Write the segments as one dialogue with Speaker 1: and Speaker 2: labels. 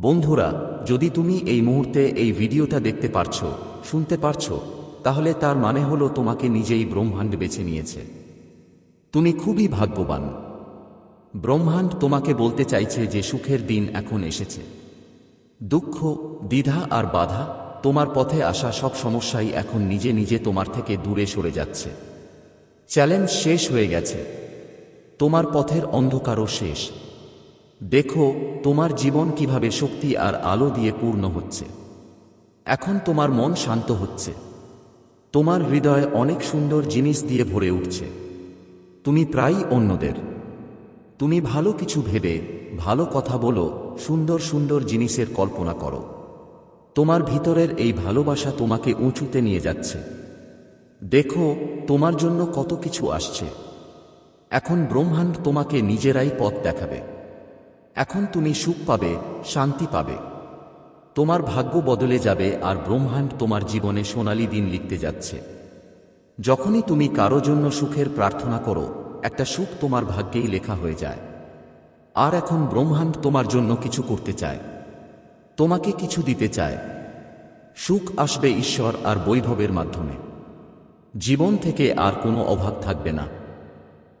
Speaker 1: বন্ধুরা, যদি তুমি এই মুহূর্তে এই ভিডিওটা দেখতে পারছ, শুনতে পারছ, তাহলে তার মানে হলো তোমাকে নিজেই ব্রহ্মাণ্ড বেছে নিয়েছে। তুমি খুবই ভাগ্যবান। ব্রহ্মাণ্ড তোমাকে বলতে চাইছে যে সুখের দিন এখন এসেছে। দুঃখ, দ্বিধা আর বাধা তোমার পথে আসা সব সমস্যাই এখন নিজে নিজে তোমার থেকে দূরে সরে যাচ্ছে। চ্যালেঞ্জ শেষ হয়ে গেছে। তোমার পথের অন্ধকারও শেষ। দেখো, তোমার জীবন কীভাবে শক্তি আর আলো দিয়ে পূর্ণ হচ্ছে। এখন তোমার মন শান্ত হচ্ছে। তোমার হৃদয় অনেক সুন্দর জিনিস দিয়ে ভরে উঠছে। তুমি প্রায়ই অন্যদের। তুমি ভালো কিছু ভেবে, ভালো কথা বলো, সুন্দর সুন্দর জিনিসের কল্পনা করো। তোমার ভিতরের এই ভালোবাসা তোমাকে উঁচুতে নিয়ে যাচ্ছে। দেখো, তোমার জন্য কত কিছু আসছে। এখন ব্রহ্মাণ্ড তোমাকে নিজেরাই পথ দেখাবে। এখন তুমি সুখ পাবে, শান্তি পাবে। তোমার ভাগ্য বদলে যাবে আর ব্রহ্মাণ্ড তোমার জীবনে সোনালি দিন লিখতে যাচ্ছে। যখনই তুমি কারও জন্য সুখের প্রার্থনা করো, একটা সুখ তোমার ভাগ্যেই লেখা হয়ে যায়। আর এখন ব্রহ্মাণ্ড তোমার জন্য কিছু করতে চায়। তোমাকে কিছু দিতে চায়। সুখ আসবে ঈশ্বর আর বৈভবের মাধ্যমে। জীবন থেকে আর কোনো অভাব থাকবে না।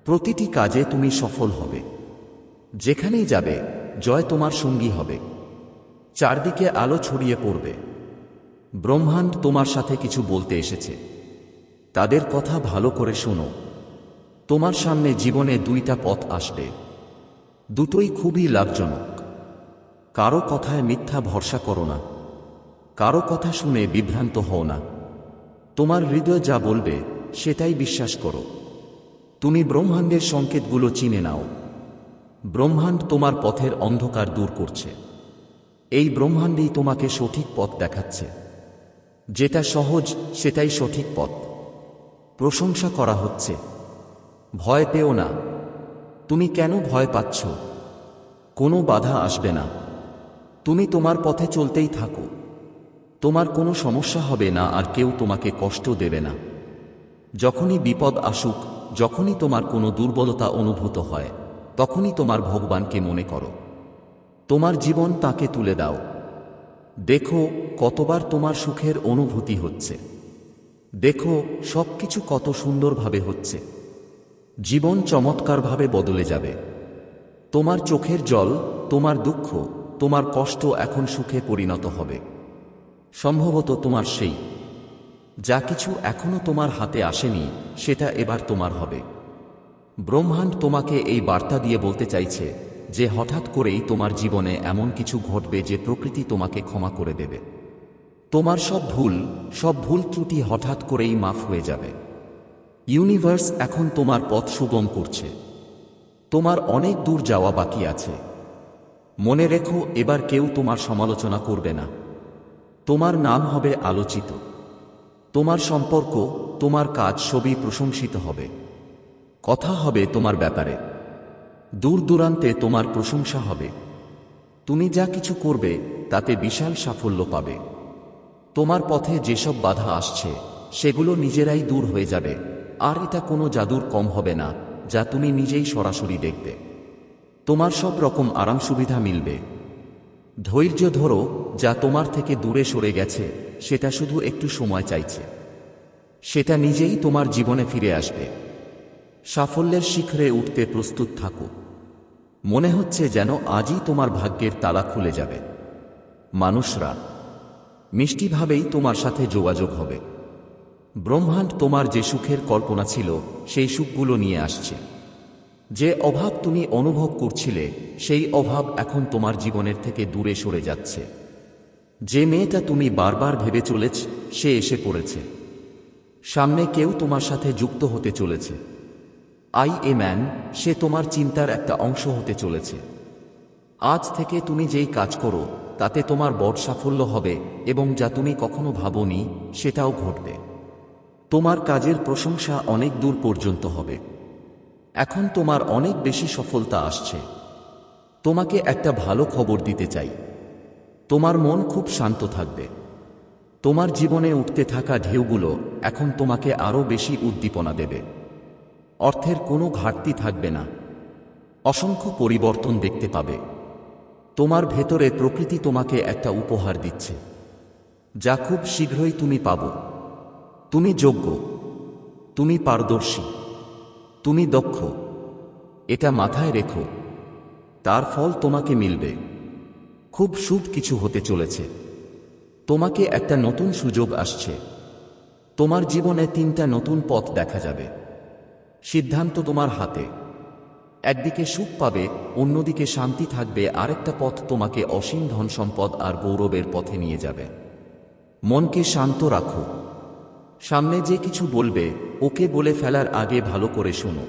Speaker 1: প্রতিটি কাজে তুমি সফল হবে। যেখানেই যাবে, জয় তোমার সঙ্গী হবে। চারদিকে আলো ছড়িয়ে পড়বে। ব্রহ্মাণ্ড তোমার সাথে কিছু বলতে এসেছে। তাদের কথা ভালো করে শোনো। তোমার সামনে জীবনে দুইটা পথ আসবে। দুটোই খুবই লাভজনক। কারও কথায় মিথ্যা ভরসা করো না। কারও কথা শুনে বিভ্রান্ত হও না। তোমার হৃদয় যা বলবে, সেটাই বিশ্বাস করো। তুমি ব্রহ্মাণ্ডের সংকেতগুলো চিনে নাও। ব্রহ্মাণ্ড তোমার পথের অন্ধকার দূর করছে। এই ব্রহ্মাণ্ডেই তোমাকে সঠিক পথ দেখাচ্ছে। যেটা সহজ, সেটাই সঠিক পথ। প্রশংসা করা হচ্ছে। ভয় পেও না। তুমি কেন ভয় পাচ্ছ? কোনো বাধা আসবে না। তুমি তোমার পথে চলতেই থাকো। তোমার কোনো সমস্যা হবে না আর কেউ তোমাকে কষ্ট দেবে না। যখনই বিপদ আসুক, যখনই তোমার কোনো দুর্বলতা অনুভূত হয়। তখনই তোমার ভগবানকে মনে করো। তোমার জীবন তাকে তুলে দাও। দেখো কতবার তোমার সুখের অনুভূতি হচ্ছে। দেখো সব কিছু কত সুন্দরভাবে হচ্ছে। জীবন চমৎকারভাবে বদলে যাবে। তোমার চোখের জল, তোমার দুঃখ, তোমার কষ্ট এখন সুখে পরিণত হবে। সম্ভবত তোমার সেই। যা কিছু এখনও তোমার হাতে আসেনি, সেটা এবার তোমার হবে। ব্রহ্মাণ্ড তোমাকে এই বার্তা দিয়ে বলতে চাইছে যে হঠাৎ করেই তোমার জীবনে এমন কিছু ঘটবে যে প্রকৃতি তোমাকে ক্ষমা করে দেবে। তোমার সব ভুল সব ভুল ত্রুটি হঠাৎ করেই মাফ হয়ে যাবে। ইউনিভার্স এখন তোমার পথ সুগম করছে। তোমার অনেক দূর যাওয়া বাকি আছে। মনে রেখো, এবার কেউ তোমার সমালোচনা করবে না। তোমার নাম হবে আলোচিত। তোমার সম্পর্ক, তোমার কাজ সবই প্রশংসিত হবে। কথা হবে তোমার ব্যাপারে। দূর দূরান্তে তোমার প্রশংসা হবে। তুমি যা কিছু করবে, তাতে বিশাল সাফল্য পাবে। তোমার পথে যেসব বাধা আসছে, সেগুলো নিজেরাই দূর হয়ে যাবে। আর এটা কোনো জাদুর কম হবে না, যা তুমি নিজেই সরাসরি দেখবে। তোমার সব রকম আরাম সুবিধা মিলবে। ধৈর্য ধরো, যা তোমার থেকে দূরে সরে গেছে, সেটা শুধু একটু সময় চাইছে। সেটা নিজেই তোমার জীবনে ফিরে আসবে। সাফল্যের শিখরে উঠতে প্রস্তুত থাকো। মনে হচ্ছে যেন আজই তোমার ভাগ্যের তালা খুলে যাবে। মানুষরা, মিষ্টিভাবেই তোমার সাথে যোগাযোগ হবে। ব্রহ্মাণ্ড তোমার যে সুখের কল্পনা ছিল, সেই সুখগুলো নিয়ে আসছে। যে অভাব তুমি অনুভব করছিলে, সেই অভাব এখন তোমার জীবনের থেকে দূরে সরে যাচ্ছে। যে মেয়েটা তুমি বারবার ভেবে চলেছ, সে এসে পড়েছে। সামনে কেউ তোমার সাথে যুক্ত হতে চলেছে। আই এ ম্যান, সে তোমার চিন্তার একটা অংশ হতে চলেছে। আজ থেকে তুমি যেই কাজ করো, তাতে তোমার বড় সাফল্য হবে এবং যা তুমি কখনো ভাবনি, সেটাও ঘটবে। তোমার কাজের প্রশংসা অনেক দূর পর্যন্ত হবে। এখন তোমার অনেক বেশি সফলতা আসছে। তোমাকে একটা ভালো খবর দিতে চাই। তোমার মন খুব শান্ত থাকবে। তোমার জীবনে উঠতে থাকা ঢেউগুলো এখন তোমাকে আরও বেশি উদ্দীপনা দেবে। অর্থের কোনো ঘাটতি থাকবে না। অসংখ্য পরিবর্তন দেখতে পাবে। তোমার ভেতরে প্রকৃতি তোমাকে একটা উপহার দিচ্ছে। যা খুব শীঘ্রই তুমি পাব। তুমি যোগ্য। তুমি পারদর্শী। তুমি দক্ষ। এটা মাথায় রেখো। তার ফল তোমাকে মিলবে। খুব শুভ কিছু হতে চলেছে। তোমাকে একটা নতুন সুযোগ আসছে। তোমার জীবনে তিনটা নতুন পথ দেখা যাবে। সিদ্ধান্ত তোমার হাতে। একদিকে সুখ পাবে, অন্যদিকে শান্তি থাকবে, আরেকটা পথ তোমাকে অসীম ধন সম্পদ আর গৌরবের পথে নিয়ে যাবে। মনকে শান্ত রাখো। সামনে যে কিছু বলবে, ওকে বলে ফেলার আগে ভালো করে শোনো।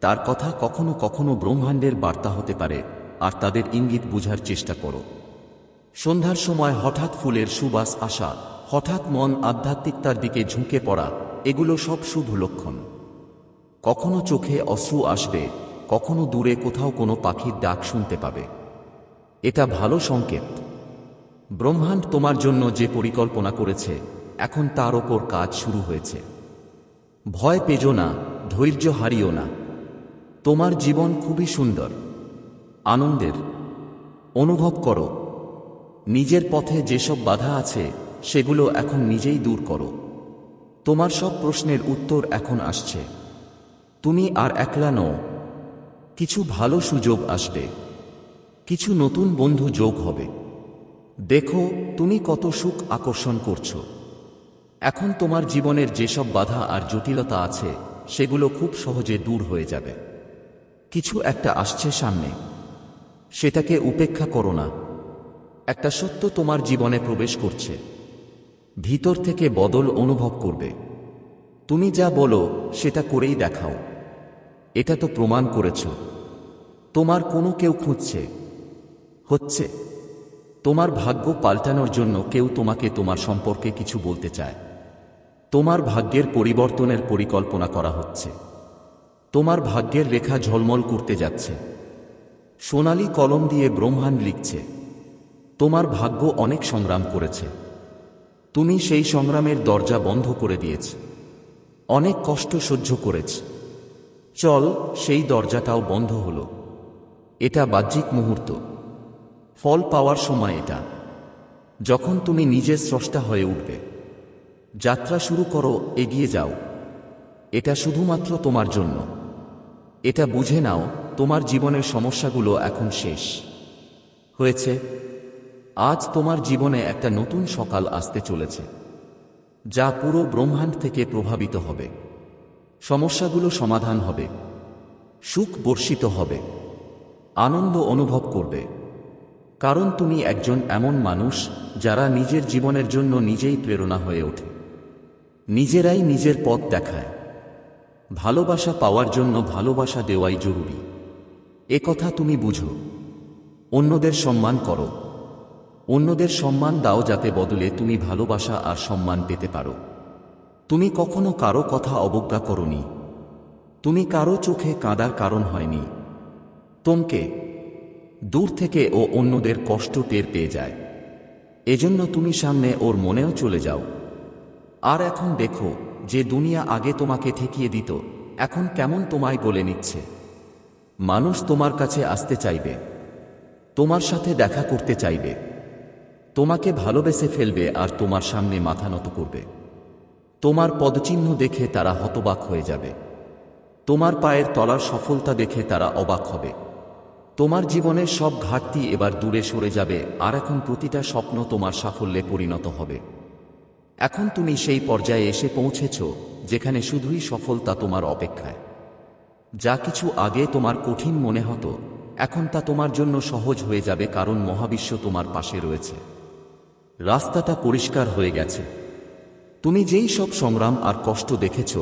Speaker 1: তার কথা কখনো কখনো ব্রহ্মাণ্ডের বার্তা হতে পারে, আর তাদের ইঙ্গিত বুঝার চেষ্টা করো। সন্ধ্যার সময় হঠাৎ ফুলের সুবাস আসা, হঠাৎ মন আধ্যাত্মিকতার দিকে ঝুঁকে পড়া, এগুলো সব শুভ লক্ষণ। কখনো চোখে অশ্রু আসবে, কখনো দূরে কোথাও কোনো পাখির ডাক শুনতে পাবে। এটা ভালো সংকেত। ব্রহ্মাণ্ড তোমার জন্য যে পরিকল্পনা করেছে, এখন তার ওপর কাজ শুরু হয়েছে। ভয় পেজো না, ধৈর্য হারিও না। তোমার জীবন খুবই সুন্দর। আনন্দের। অনুভব করো। নিজের পথে যেসব বাধা আছে, সেগুলো এখন নিজেই দূর করো। তোমার সব প্রশ্নের উত্তর এখন আসছে। তুমি আর একলা নও। কিছু ভালো সুযোগ আসবে। কিছু নতুন বন্ধু যোগ হবে। দেখো, তুমি কত সুখ আকর্ষণ করছ। এখন তোমার জীবনের যেসব বাধা আর জটিলতা আছে, সেগুলো খুব সহজে দূর হয়ে যাবে। কিছু একটা আসছে সামনে। সেটাকে উপেক্ষা করো না। একটা সত্য তোমার জীবনে প্রবেশ করছে। ভিতর থেকে বদল অনুভব করবে। তুমি যা বলো, সেটা করেই দেখাও। এটা তো প্রমাণ করেছ। তোমার কোনো কেউ খুঁজছে। হচ্ছে। তোমার ভাগ্য পাল্টানোর জন্য কেউ তোমাকে তোমার সম্পর্কে কিছু বলতে চায়। তোমার ভাগ্যের পরিবর্তনের পরিকল্পনা করা হচ্ছে। তোমার ভাগ্যের রেখা ঝলমল করতে যাচ্ছে। সোনালি কলম দিয়ে ব্রহ্মাণ্ড লিখছে। তোমার ভাগ্য অনেক সংগ্রাম করেছে। তুমি সেই সংগ্রামের দরজা বন্ধ করে দিয়েছ। অনেক কষ্ট সহ্য করেছ। চল, সেই দরজাটাও বন্ধ হলো। এটা বাহ্যিক মুহূর্ত। ফল পাওয়ার সময় এটা। যখন তুমি নিজের স্রষ্টা হয়ে উঠবে। যাত্রা শুরু করো, এগিয়ে যাও। এটা শুধুমাত্র তোমার জন্য। এটা বুঝে নাও, তোমার জীবনের সমস্যাগুলো এখন শেষ। হয়েছে। আজ তোমার জীবনে একটা নতুন সকাল আসতে চলেছে। যা পুরো ব্রহ্মাণ্ড থেকে প্রভাবিত হবে। সমস্যাগুলো সমাধান হবে, সুখ বর্ষিত হবে, আনন্দ অনুভব করবে। কারণ তুমি একজন এমন মানুষ যারা নিজের জীবনের জন্য নিজেই প্রেরণা হয়ে ওঠে। নিজেরাই নিজের পথ দেখায়। ভালোবাসা পাওয়ার জন্য ভালোবাসা দেওয়াই জরুরি। এ কথা তুমি বুঝো। অন্যদের সম্মান করো। অন্যদের সম্মান দাও যাতে বদলে তুমি ভালোবাসা আর সম্মান পেতে পারো। তুমি কখনো কারও কথা অবজ্ঞা করনি। তুমি কারও চোখে কাঁদার কারণ হয়নি। তোমকে দূর থেকে ও অন্যদের কষ্ট টের পেয়ে যায়। এজন্য তুমি সামনে ওর মনেও চলে যাও। আর এখন দেখো যে দুনিয়া আগে তোমাকে ঠেকিয়ে দিত, এখন কেমন তোমায় গলে নিচ্ছে। মানুষ তোমার কাছে আসতে চাইবে। তোমার সাথে দেখা করতে চাইবে। তোমাকে ভালোবেসে ফেলবে আর তোমার সামনে মাথা নত করবে। তোমার পদচিহ্ন দেখে তারা হতবাক হয়ে যাবে। তোমার পায়ের তলার সফলতা দেখে তারা অবাক হবে। তোমার জীবনের সব ঘাটতি এবার দূরে সরে যাবে, আর এখন প্রতিটা স্বপ্ন তোমার সাফল্যে পরিণত হবে। এখন তুমি সেই পর্যায়ে এসে পৌঁছেছ, যেখানে শুধুই সফলতা তোমার অপেক্ষায়। যা কিছু আগে তোমার কঠিন মনে হতো, এখন তা তোমার জন্য সহজ হয়ে যাবে কারণ মহাবিশ্ব তোমার পাশে রয়েছে। রাস্তাটা পরিষ্কার হয়ে গেছে। তুমি যেই সব সংগ্রাম আর কষ্ট দেখেছ,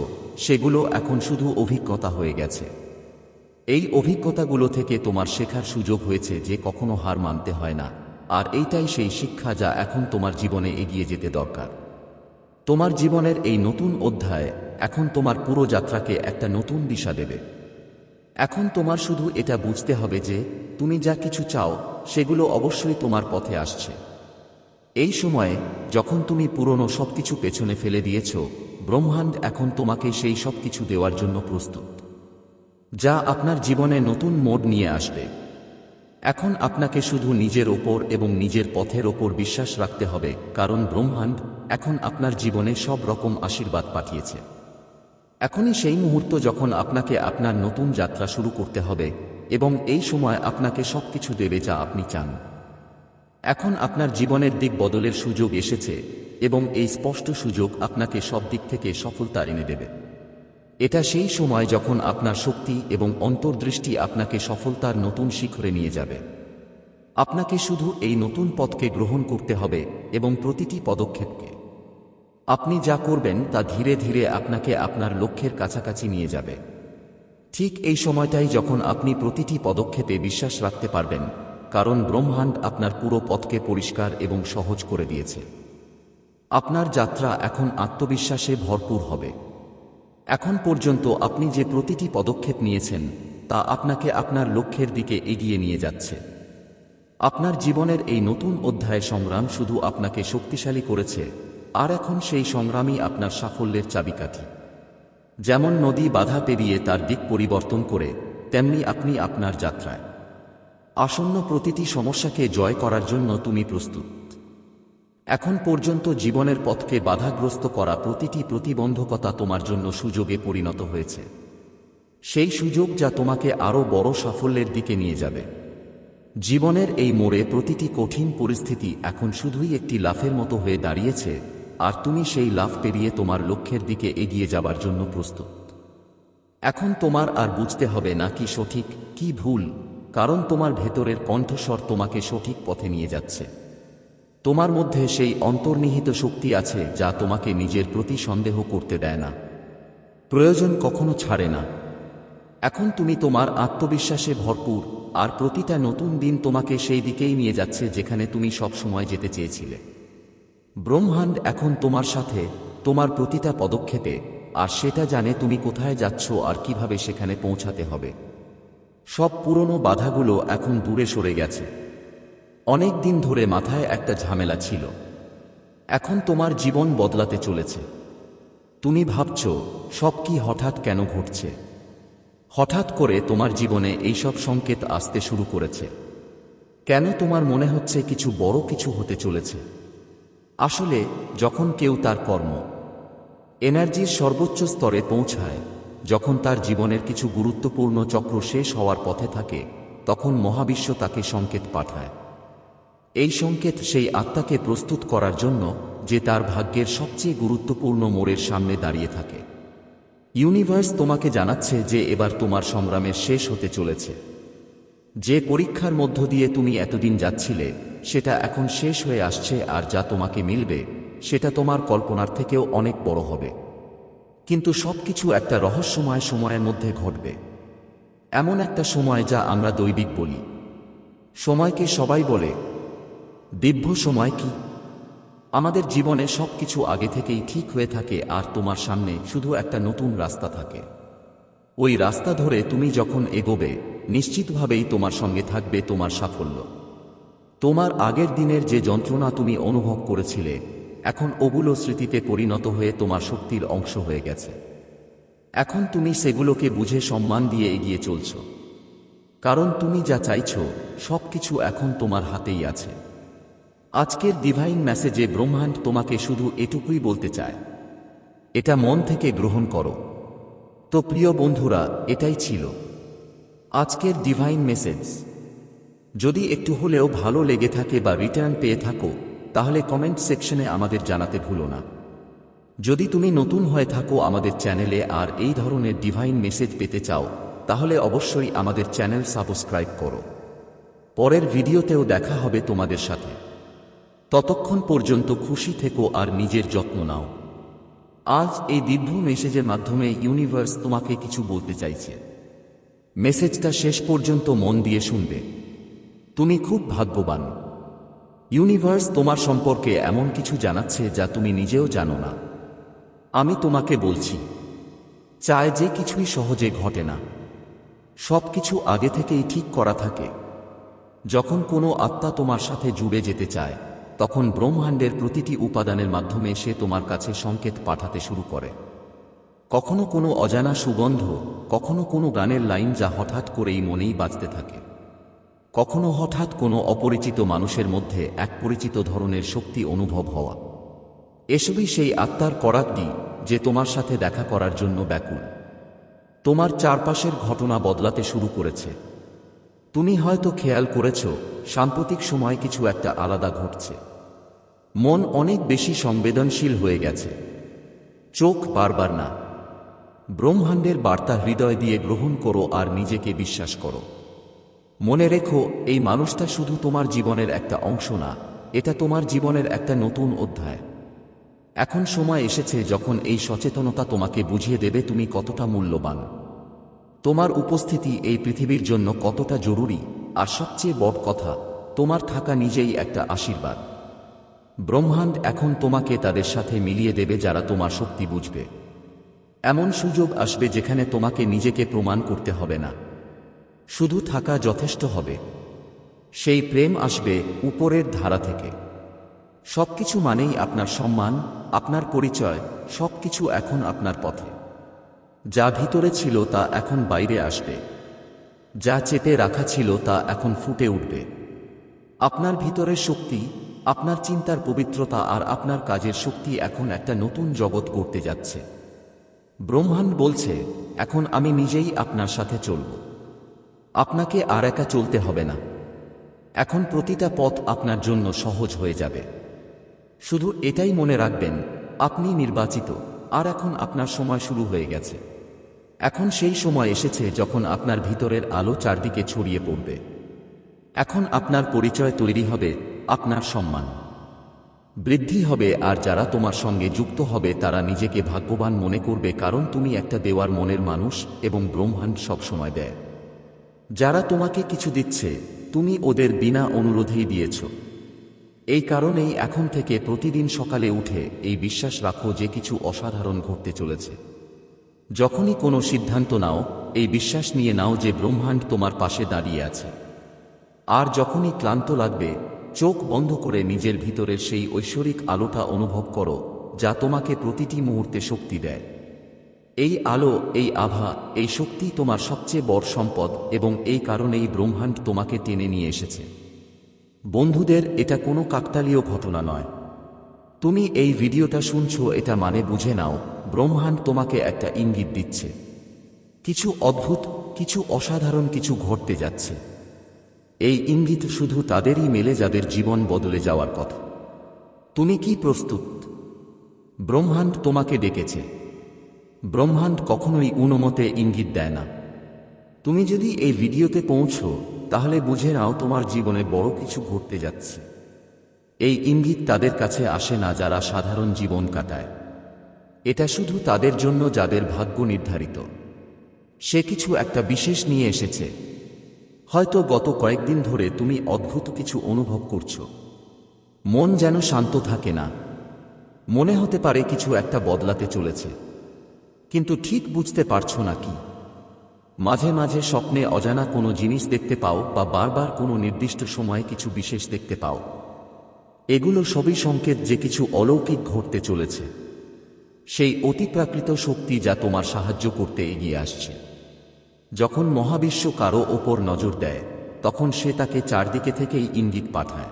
Speaker 1: সেগুলো এখন শুধু অভিজ্ঞতা হয়ে গেছে। এই অভিজ্ঞতাগুলো থেকে তোমার শেখার সুযোগ হয়েছে যে কখনো হার মানতে হয় না, আর এইটাই সেই শিক্ষা যা এখন তোমার জীবনে এগিয়ে যেতে দরকার। তোমার জীবনের এই নতুন অধ্যায় এখন তোমার পুরো যাত্রাকে একটা নতুন দিশা দেবে। এখন তোমার শুধু এটা বুঝতে হবে যে তুমি যা কিছু চাও, সেগুলো অবশ্যই তোমার পথে আসছে। এই সময়ে, যখন তুমি পুরনো সবকিছু পেছনে ফেলে দিয়েছ, ব্রহ্মাণ্ড এখন তোমাকে সেই সব কিছু দেওয়ার জন্য প্রস্তুত, যা আপনার জীবনে নতুন মোড় নিয়ে আসবে। এখন আপনাকে শুধু নিজের ওপর এবং নিজের পথের ওপর বিশ্বাস রাখতে হবে, কারণ ব্রহ্মাণ্ড এখন আপনার জীবনে সব রকম আশীর্বাদ পাঠিয়েছে। এখনই সেই মুহূর্ত যখন আপনাকে আপনার নতুন যাত্রা শুরু করতে হবে এবং এই সময় আপনাকে সবকিছু দেবে যা আপনি চান। এখন আপনার জীবনের দিক বদলের সুযোগ এসেছে এবং এই স্পষ্ট সুযোগ আপনাকে সব দিক থেকে সফলতা এনে দেবে। এটা সেই সময় যখন আপনার শক্তি এবং অন্তর্দৃষ্টি আপনাকে সফলতার নতুন শিখরে নিয়ে যাবে। আপনাকে শুধু এই নতুন পথকে গ্রহণ করতে হবে এবং প্রতিটি পদক্ষেপকে। আপনি যা করবেন তা ধীরে ধীরে আপনাকে আপনার লক্ষ্যের কাছাকাছি নিয়ে যাবে। ঠিক এই সময়টাই যখন আপনি প্রতিটি পদক্ষেপে বিশ্বাস রাখতে পারবেন কারণ ব্রহ্মাণ্ড আপনার পুরো পথকে পরিষ্কার এবং সহজ করে দিয়েছে। আপনার যাত্রা এখন আত্মবিশ্বাসে ভরপুর হবে। এখন পর্যন্ত আপনি যে প্রতিটি পদক্ষেপ নিয়েছেন, তা আপনাকে আপনার লক্ষ্যের দিকে এগিয়ে নিয়ে যাচ্ছে। আপনার জীবনের এই নতুন অধ্যায় সংগ্রাম শুধু আপনাকে শক্তিশালী করেছে, আর এখন সেই সংগ্রামই আপনার সাফল্যের চাবিকাঠি। যেমন নদী বাধা পেরিয়ে তার দিক পরিবর্তন করে, তেমনি আপনি আপনার যাত্রায়। আসন্ন প্রতিটি সমস্যাকে জয় করার জন্য তুমি প্রস্তুত। এখন পর্যন্ত জীবনের পথকে বাধাগ্রস্ত করা প্রতিটি প্রতিবন্ধকতা তোমার জন্য সুযোগে পরিণত হয়েছে। সেই সুযোগ যা তোমাকে আরও বড় সাফল্যের দিকে নিয়ে যাবে। জীবনের এই মোড়ে প্রতিটি কঠিন পরিস্থিতি এখন শুধুই একটি লাফের মতো হয়ে দাঁড়িয়েছে, আর তুমি সেই লাফ পেরিয়ে তোমার লক্ষ্যের দিকে এগিয়ে যাবার জন্য প্রস্তুত। এখন তোমার আর বুঝতে হবে না কি সঠিক, কি ভুল কারণ তোমার ভেতরের কণ্ঠস্বর তোমাকে সঠিক পথে নিয়ে যাচ্ছে। তোমার মধ্যে সেই অন্তর্নিহিত শক্তি আছে যা তোমাকে নিজের প্রতি সন্দেহ করতে দেয় না। প্রয়োজন কখনো ছাড়ে না। এখন তুমি তোমার আত্মবিশ্বাসে ভরপুর, আর প্রতিটা নতুন দিন তোমাকে সেই দিকেই নিয়ে যাচ্ছে যেখানে তুমি সব সময় যেতে চেয়েছিলে। ব্রহ্মাণ্ড এখন তোমার সাথে, তোমার প্রতিটা পদক্ষেপে, আর সেটা জানে তুমি কোথায় যাচ্ছ আর কীভাবে সেখানে পৌঁছাতে হবে। সব পুরনো বাধাগুলো এখন দূরে সরে গেছে। অনেক দিন ধরে মাথায় একটা ঝামেলা ছিল। এখন তোমার জীবন বদলাতে চলেছে। তুমি ভাবছ, সব কি হঠাৎ কেন ঘটছে? হঠাৎ করে তোমার জীবনে এইসব সংকেত আসতে শুরু করেছে। কেন তোমার মনে হচ্ছে কিছু বড় কিছু হতে চলেছে? আসলে, যখন কেউ তার কর্ম, এনার্জির সর্বোচ্চ স্তরে পৌঁছায় যখন তার জীবনের কিছু গুরুত্বপূর্ণ চক্র শেষ হওয়ার পথে থাকে, তখন মহাবিশ্ব তাকে সংকেত পাঠায়। এই সংকেত সেই আত্মাকে প্রস্তুত করার জন্য যে তার ভাগ্যের সবচেয়ে গুরুত্বপূর্ণ মোড়ের সামনে দাঁড়িয়ে থাকে। ইউনিভার্স তোমাকে জানাচ্ছে যে এবার তোমার সংগ্রামের শেষ হতে চলেছে। যে পরীক্ষার মধ্য দিয়ে তুমি এতদিন যাচ্ছিলে, সেটা এখন শেষ হয়ে আসছে আর যা তোমাকে মিলবে, সেটা তোমার কল্পনার থেকেও অনেক বড় হবে। কিন্তু সবকিছু একটা রহস্যময় সময়ের মধ্যে ঘটবে। এমন একটা সময় যা আমরা দৈবিক বলি। সময়কে সবাই বলে, দিব্য সময় কি? আমাদের জীবনে সবকিছু আগে থেকেই ঠিক হয়ে থাকে আর তোমার সামনে শুধু একটা নতুন রাস্তা থাকে। ওই রাস্তা ধরে তুমি যখন এগোবে, নিশ্চিতভাবেই তোমার সঙ্গে থাকবে তোমার সাফল্য। তোমার আগের দিনের যে যন্ত্রণা তুমি অনুভব করেছিলে এখন ওগুলো স্মৃতিতে পরিণত হয়ে তোমার শক্তির অংশ হয়ে গেছে। এখন তুমি সেগুলোকে বুঝে সম্মান দিয়ে এগিয়ে চলছ। কারণ তুমি যা চাইছ, সবকিছু এখন তোমার হাতেই আছে। আজকের ডিভাইন মেসেজে ব্রহ্মাণ্ড তোমাকে শুধু এটুকুই বলতে চায়। এটা মন থেকে গ্রহণ করো। তো প্রিয় বন্ধুরা, এটাই ছিল আজকের ডিভাইন মেসেজ যদি একটু হলেও ভালো লেগে থাকে বা রিটার্ন পেয়ে থাকো তাহলে কমেন্ট সেকশনে আমাদের জানাতে ভুলো না। যদি তুমি নতুন হয়ে থাকো আমাদের চ্যানেলে আর এই ধরনের ডিভাইন মেসেজ পেতে চাও, তাহলে অবশ্যই আমাদের চ্যানেল সাবস্ক্রাইব করো। পরের ভিডিওতেও দেখা হবে তোমাদের সাথে। ততক্ষণ পর্যন্ত খুশি থেকো আর নিজের যত্ন নাও। আজ এই দীর্ঘ মেসেজের মাধ্যমে ইউনিভার্স তোমাকে কিছু বলতে চাইছে। মেসেজটা শেষ পর্যন্ত মন দিয়ে শুনবে। তুমি খুব ভাগ্যবান। ইউনিভার্স তোমার সম্পর্কে এমন কিছু জানাচ্ছে যা তুমি নিজেও জানো না। আমি তোমাকে বলছি, চায় যে কিছুই সহজে ঘটে না। সব কিছু আগে থেকেই ঠিক করা থাকে। যখন কোনো আত্মা তোমার সাথে জুড়ে যেতে চায়, তখন ব্রহ্মাণ্ডের প্রতিটি উপাদানের মাধ্যমে সে তোমার কাছে সংকেত পাঠাতে শুরু করে। কখনো কোনো অজানা সুগন্ধ, কখনো কোনো গানের লাইন যা হঠাৎ করেই মনেই বাজতে থাকে। কখনো হঠাৎ কোনো অপরিচিত মানুষের মধ্যে এক পরিচিত ধরনের শক্তি অনুভব হওয়া। এসবই সেই আত্মার করাকটি যে তোমার সাথে দেখা করার জন্য ব্যাকুল। তোমার চারপাশের ঘটনা বদলাতে শুরু করেছে। তুমি হয়তো খেয়াল করেছ, সাম্প্রতিক সময় কিছু একটা আলাদা ঘটছে। মন অনেক বেশি সংবেদনশীল হয়ে গেছে। চোখ বারবার না। ব্রহ্মাণ্ডের বার্তা হৃদয় দিয়ে গ্রহণ করো আর নিজেকে বিশ্বাস করো। মনে রেখো, এই মানুষটা শুধু তোমার জীবনের একটা অংশ না, এটা তোমার জীবনের একটা নতুন অধ্যায়। এখন সময় এসেছে যখন এই সচেতনতা তোমাকে বুঝিয়ে দেবে তুমি কতটা মূল্যবান। তোমার উপস্থিতি এই পৃথিবীর জন্য কতটা জরুরি, আর সবচেয়ে বড় কথা, তোমার থাকা নিজেই একটা আশীর্বাদ। ব্রহ্মাণ্ড এখন তোমাকে তাদের সাথে মিলিয়ে দেবে যারা তোমার শক্তি বুঝবে। এমন সুযোগ আসবে যেখানে তোমাকে নিজেকে প্রমাণ করতে হবে না। শুধু থাকা যথেষ্ট হবে। সেই প্রেম আসবে উপরের ধারা থেকে। সবকিছু মানেই আপনার সম্মান, আপনার পরিচয়, সবকিছু এখন আপনার পথে। যা ভিতরে ছিল তা এখন বাইরে আসবে। যা চেপে রাখা ছিল তা এখন ফুটে উঠবে। আপনার ভিতরের শক্তি, আপনার চিন্তার পবিত্রতা আর আপনার কাজের শক্তি এখন একটা নতুন জগৎ করতে যাচ্ছে। ব্রহ্মাণ্ড বলছে, এখন আমি নিজেই আপনার সাথে চলব। আপনাকে আর একা চলতে হবে না। এখন প্রতিটা পথ আপনার জন্য সহজ হয়ে যাবে। শুধু এটাই মনে রাখবেন, আপনি নির্বাচিত, আর এখন আপনার সময় শুরু হয়ে গেছে। এখন সেই সময় এসেছে যখন আপনার ভিতরের আলো চারদিকে ছড়িয়ে পড়বে। এখন আপনার পরিচয় তৈরি হবে, আপনার সম্মান। বৃদ্ধি হবে, আর যারা তোমার সঙ্গে যুক্ত হবে, তারা নিজেকে ভাগ্যবান মনে করবে, কারণ তুমি একটা দেওয়ার মনের মানুষ এবং ব্রহ্মাণ্ড সবসময় দেয়। যারা তোমাকে কিছু দিচ্ছে, তুমি ওদের বিনা অনুরোধেই দিয়েছ। এই কারণেই এখন থেকে প্রতিদিন সকালে উঠে এই বিশ্বাস রাখো যে কিছু অসাধারণ ঘটতে চলেছে। যখনই কোনো সিদ্ধান্ত নাও, এই বিশ্বাস নিয়ে নাও যে ব্রহ্মাণ্ড তোমার পাশে দাঁড়িয়ে আছে। আর যখনই ক্লান্ত লাগবে, চোখ বন্ধ করে নিজের ভিতরের সেই ঐশ্বরিক আলোটা অনুভব করো, যা তোমাকে প্রতিটি মুহূর্তে শক্তি দেয়। এই আলো, এই আভা, এই শক্তি তোমার সবচেয়ে বড় সম্পদ এবং এই কারণেই ব্রহ্মাণ্ড তোমাকে টেনে নিয়ে এসেছে। বন্ধুদের, এটা কোনো কাকতালীয় ঘটনা নয়। তুমি এই ভিডিওটা শুনছো, এটা মানে বুঝে নাও, ব্রহ্মাণ্ড তোমাকে একটা ইঙ্গিত দিচ্ছে। কিছু অদ্ভুত, কিছু অসাধারণ কিছু ঘটতে যাচ্ছে। এই ইঙ্গিত শুধু তাদেরই মেলে যাদের জীবন বদলে যাওয়ার কথা। তুমি কি প্রস্তুত? ব্রহ্মাণ্ড তোমাকে ডেকেছে। ব্রহ্মাণ্ড কখনোই উনমতে ইঙ্গিত দেয় না। তুমি যদি এই ভিডিওতে পৌঁছো, তাহলে বুঝে নাও তোমার জীবনে বড় কিছু ঘটতে যাচ্ছে। এই ইঙ্গিত তাদের কাছে আসে না যারা সাধারণ জীবন কাটায়। এটা শুধু তাদের জন্য যাদের ভাগ্য নির্ধারিত। সে কিছু একটা বিশেষ নিয়ে এসেছে। হয়তো গত কয়েকদিন ধরে তুমি অদ্ভুত কিছু অনুভব করছ। মন যেন শান্ত থাকে না। মনে হতে পারে কিছু একটা বদলাতে চলেছে। কিন্তু ঠিক বুঝতে পারছ না কি? মাঝে মাঝে স্বপ্নে অজানা কোনো জিনিস দেখতে পাও বা বারবার কোনো নির্দিষ্ট সময়ে কিছু বিশেষ দেখতে পাও। এগুলো সবই সংকেত যে কিছু অলৌকিক ঘটতে চলেছে। সেই অতিপ্রাকৃত শক্তি যা তোমার সাহায্য করতে এগিয়ে আসছে। যখন মহাবিশ্ব কারও ওপর নজর দেয়, তখন সে তাকে চারদিকে থেকেই ইঙ্গিত পাঠায়।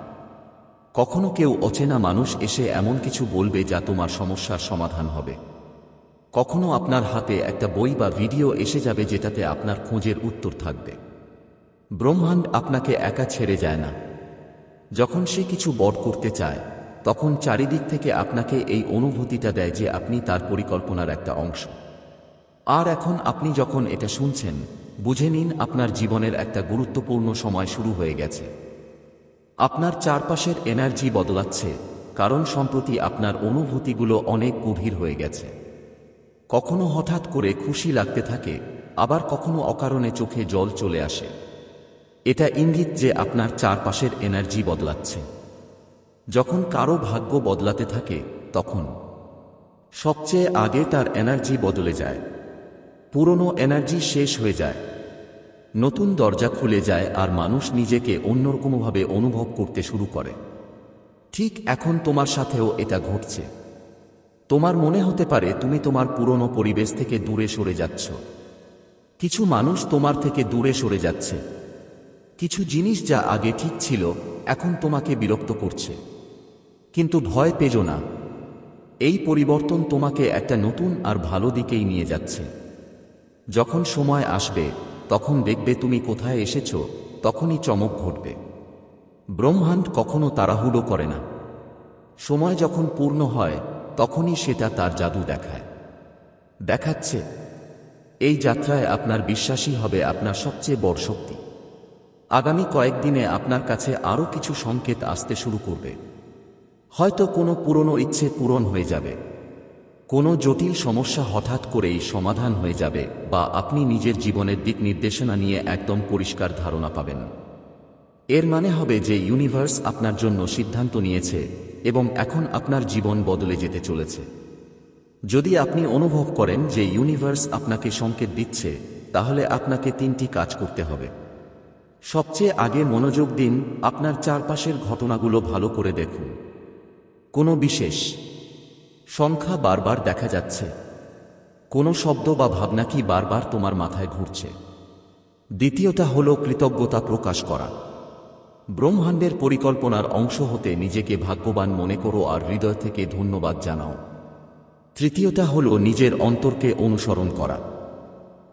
Speaker 1: কখনো কেউ অচেনা মানুষ এসে এমন কিছু বলবে যা তোমার সমস্যার সমাধান হবে। কখনো আপনার হাতে একটা বই বা ভিডিও এসে যাবে যেটাতে আপনার খোঁজের উত্তর থাকবে। ব্রহ্মাণ্ড আপনাকে একা ছেড়ে যায় না। যখন সে কিছু বড় করতে চায়, তখন চারিদিক থেকে আপনাকে এই অনুভূতিটা দেয় যে আপনি তার পরিকল্পনার একটা অংশ। আর এখন আপনি যখন এটা শুনছেন, বুঝে নিন আপনার জীবনের একটা গুরুত্বপূর্ণ সময় শুরু হয়ে গেছে। আপনার চারপাশের এনার্জি বদলাচ্ছে, কারণ সম্প্রতি আপনার অনুভূতিগুলো অনেক গভীর হয়ে গেছে। কখনো হঠাৎ করে খুশি লাগতে থাকে, আবার কখনো অকারণে চোখে জল চলে আসে। এটা ইঙ্গিত যে আপনার চারপাশের এনার্জি বদলাচ্ছে। যখন কারও ভাগ্য বদলাতে থাকে, তখন সবচেয়ে আগে তার এনার্জি বদলে যায়। পুরনো এনার্জি শেষ হয়ে যায়। নতুন দরজা খুলে যায় আর মানুষ নিজেকে অন্যরকমভাবে অনুভব করতে শুরু করে। ঠিক এখন তোমার সাথেও এটা ঘটছে। তোমার মনে হতে পারে তুমি তোমার পুরনো পরিবেশ থেকে দূরে সরে যাচ্ছ। কিছু মানুষ তোমার থেকে দূরে সরে যাচ্ছে। কিছু জিনিস যা আগে ঠিক ছিল, এখন তোমাকে বিরক্ত করছে। কিন্তু ভয় পেজো না। এই পরিবর্তন তোমাকে একটা নতুন আর ভালো দিকেই নিয়ে যাচ্ছে। যখন সময় আসবে, তখন দেখবে তুমি কোথায় এসেছ, তখনই চমক ঘটবে। ব্রহ্মাণ্ড কখনো তাড়াহুড়ো করে না। সময় যখন পূর্ণ হয় তখনই সেটা তার জাদু দেখায়। দেখাচ্ছে, এই যাত্রায় আপনার বিশ্বাসী হবে আপনার সবচেয়ে বড় শক্তি। আগামী কয়েকদিনে আপনার কাছে আরও কিছু সংকেত আসতে শুরু করবে। হয়তো কোনো পুরনো ইচ্ছে পূরণ হয়ে যাবে। কোনো জটিল সমস্যা হঠাৎ করেই সমাধান হয়ে যাবে বা আপনি নিজের জীবনের দিক নির্দেশনা নিয়ে একদম পরিষ্কার ধারণা পাবেন। এর মানে হবে যে ইউনিভার্স আপনার জন্য সিদ্ধান্ত নিয়েছে এবং এখন আপনার জীবন বদলে যেতে চলেছে। যদি আপনি অনুভব করেন যে ইউনিভার্স আপনাকে সংকেত দিচ্ছে, তাহলে আপনাকে তিনটি কাজ করতে হবে। সবচেয়ে আগে মনোযোগ দিন, আপনার চারপাশের ঘটনাগুলো ভালো করে দেখুন। কোনো বিশেষ সংখ্যা বারবার দেখা যাচ্ছে। কোনো শব্দ বা ভাবনা কি বারবার তোমার মাথায় ঘুরছে। দ্বিতীয়টা হল কৃতজ্ঞতা প্রকাশ করা। ব্রহ্মাণ্ডের পরিকল্পনার অংশ হতে নিজেকে ভাগ্যবান মনে করো আর হৃদয় থেকে ধন্যবাদ জানাও। তৃতীয়টা হল নিজের অন্তরকে অনুসরণ করা।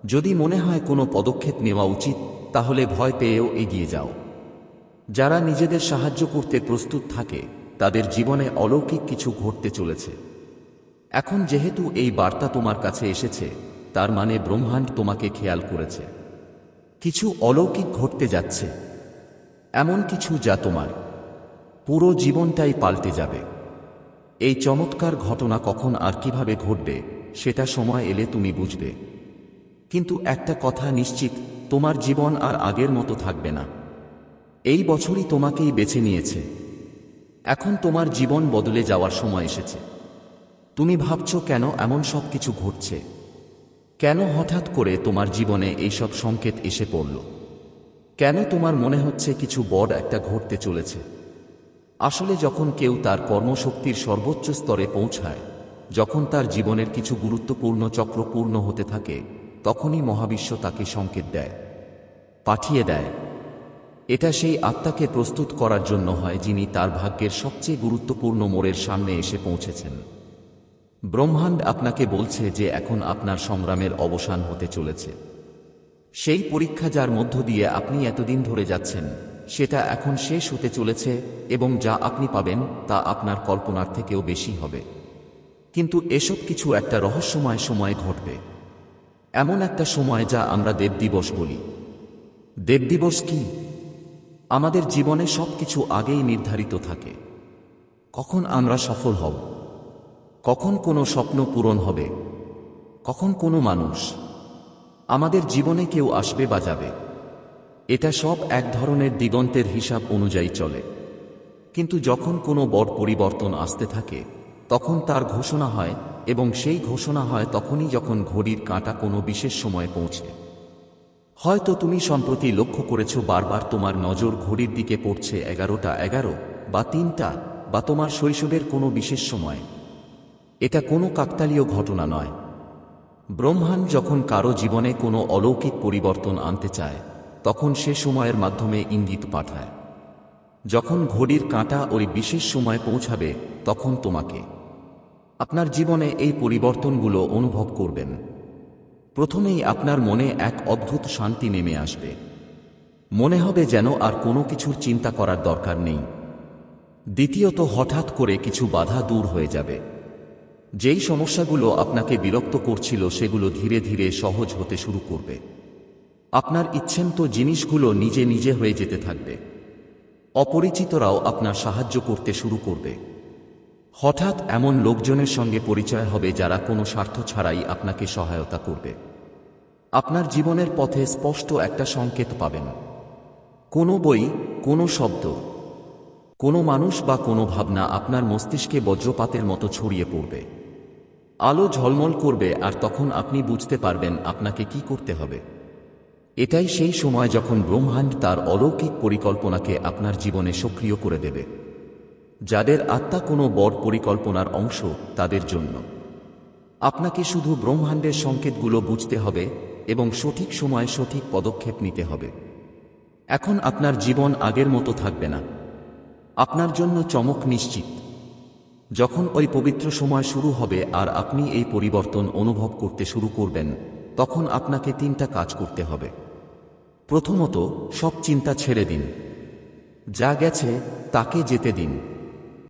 Speaker 1: যদি মনে হয় কোনো পদক্ষেপ নেওয়া উচিত, তাহলে ভয় পেয়েও এগিয়ে যাও। যারা নিজেদের সাহায্য করতে প্রস্তুত থাকে, তাদের জীবনে অলৌকিক কিছু ঘটতে চলেছে। এখন যেহেতু এই বার্তা তোমার কাছে এসেছে, তার মানে ব্রহ্মাণ্ড তোমাকে খেয়াল করেছে। কিছু অলৌকিক ঘটতে যাচ্ছে। এমন কিছু যা তোমার। পুরো জীবনটাই পাল্টে যাবে। এই চমৎকার ঘটনা কখন আর কীভাবে ঘটবে, সেটা সময় এলে তুমি বুঝবে। কিন্তু একটা কথা নিশ্চিত, তোমার জীবন আর আগের মতো থাকবে না। এই বছরই তোমাকেই বেছে নিয়েছে। এখন তোমার জীবন বদলে যাওয়ার সময় এসেছে। তুমি ভাবছ কেন এমন সব কিছু ঘটছে? কেন হঠাৎ করে তোমার জীবনে এইসব সংকেত এসে পড়ল? কেন তোমার মনে হচ্ছে কিছু বড় একটা ঘটতে চলেছে? আসলে যখন কেউ তার কর্মশক্তির সর্বোচ্চ স্তরে পৌঁছায়, যখন তার জীবনের কিছু গুরুত্বপূর্ণ চক্র পূর্ণ হতে থাকে, তখনই মহাবিশ্ব তাকে সংকেত দেয়। পাঠিয়ে দেয়। এটা সেই আত্মাকে প্রস্তুত করার জন্য হয় যিনি তার ভাগ্যের সবচেয়ে গুরুত্বপূর্ণ মোড়ের সামনে এসে পৌঁছেছেন। ব্রহ্মাণ্ড আপনাকে বলছে যে এখন আপনার সংগ্রামের অবসান হতে চলেছে। সেই পরীক্ষা যার মধ্য দিয়ে আপনি এতদিন ধরে যাচ্ছেন, সেটা এখন শেষ হতে চলেছে এবং যা আপনি পাবেন তা আপনার কল্পনার থেকেও বেশি হবে। কিন্তু এসব কিছু একটা রহস্যময় সময় ঘটবে। এমন একটা সময় যা আমরা দেব দিবস বলি। দেব দিবস কি? আমাদের জীবনে সব কিছু আগেই নির্ধারিত থাকে। কখন আমরা সফল হব? কখন কোনো স্বপ্ন পূরণ হবে? কখন কোনো মানুষ আমাদের জীবনে কেউ আসবে বা যাবে। এটা সব এক ধরনের দিগন্তের হিসাব অনুযায়ী চলে। কিন্তু যখন কোনো বড় পরিবর্তন আসতে থাকে, তখন তার ঘোষণা হয় এবং সেই ঘোষণা হয় তখনই যখন ঘড়ির কাঁটা কোনো বিশেষ সময়ে পৌঁছে। হয়তো তুমি সম্প্রতি লক্ষ্য করেছ বারবার তোমার নজর ঘড়ির দিকে পড়ছে এগারোটা এগারো বা তিনটা বা তোমার শৈশবের কোনো বিশেষ সময়। এটা কোনো কাকতালীয় ঘটনা নয়। ব্রহ্মাণ্ড যখন কারও জীবনে কোনো অলৌকিক পরিবর্তন আনতে চায়, তখন সে সময়ের মাধ্যমে ইঙ্গিত পাঠায়। যখন ঘড়ির কাঁটা ওই বিশেষ সময় পৌঁছাবে, তখন তোমাকে। আপনার জীবনে এই পরিবর্তনগুলো অনুভব করবেন। প্রথমেই আপনার মনে এক অদ্ভুত শান্তি নেমে আসবে। মনে হবে যেন আর কোনো কিছুর চিন্তা করার দরকার নেই। দ্বিতীয়ত হঠাৎ করে কিছু বাধা দূর হয়ে যাবে। যেই সমস্যাগুলো আপনাকে বিরক্ত করছিল সেগুলো ধীরে ধীরে সহজ হতে শুরু করবে। আপনার ইচ্ছেন্ত জিনিসগুলো নিজে নিজে হয়ে যেতে থাকবে। অপরিচিতরাও আপনার সাহায্য করতে শুরু করবে। হঠাৎ এমন লোকজনের সঙ্গে পরিচয় হবে যারা কোনো স্বার্থ ছাড়াই আপনাকে সহায়তা করবে। আপনার জীবনের পথে স্পষ্ট একটা সংকেত পাবেন। কোনো বই, কোনো শব্দ, কোনো মানুষ বা কোনো ভাবনা আপনার মস্তিষ্কে বজ্রপাতের মতো ছড়িয়ে পড়বে। আলো ঝলমল করবে আর তখন আপনি বুঝতে পারবেন আপনাকে কি করতে হবে। এটাই সেই সময় যখন ব্রহ্মাণ্ড তার অলৌকিক পরিকল্পনাকে আপনার জীবনে সক্রিয় করে দেবে। যাদের আত্মা কোনো বড় পরিকল্পনার অংশ, তাদের জন্য। আপনাকে শুধু ব্রহ্মাণ্ডের সংকেতগুলো বুঝতে হবে এবং সঠিক সময়ে সঠিক পদক্ষেপ নিতে হবে। এখন আপনার জীবন আগের মতো থাকবে না। আপনার জন্য চমক নিশ্চিত। যখন ওই পবিত্র সময় শুরু হবে আর আপনি এই পরিবর্তন অনুভব করতে শুরু করবেন, তখন আপনাকে তিনটা কাজ করতে হবে। প্রথমত, সব চিন্তা ছেড়ে দিন। যা গেছে, তাকে যেতে দিন।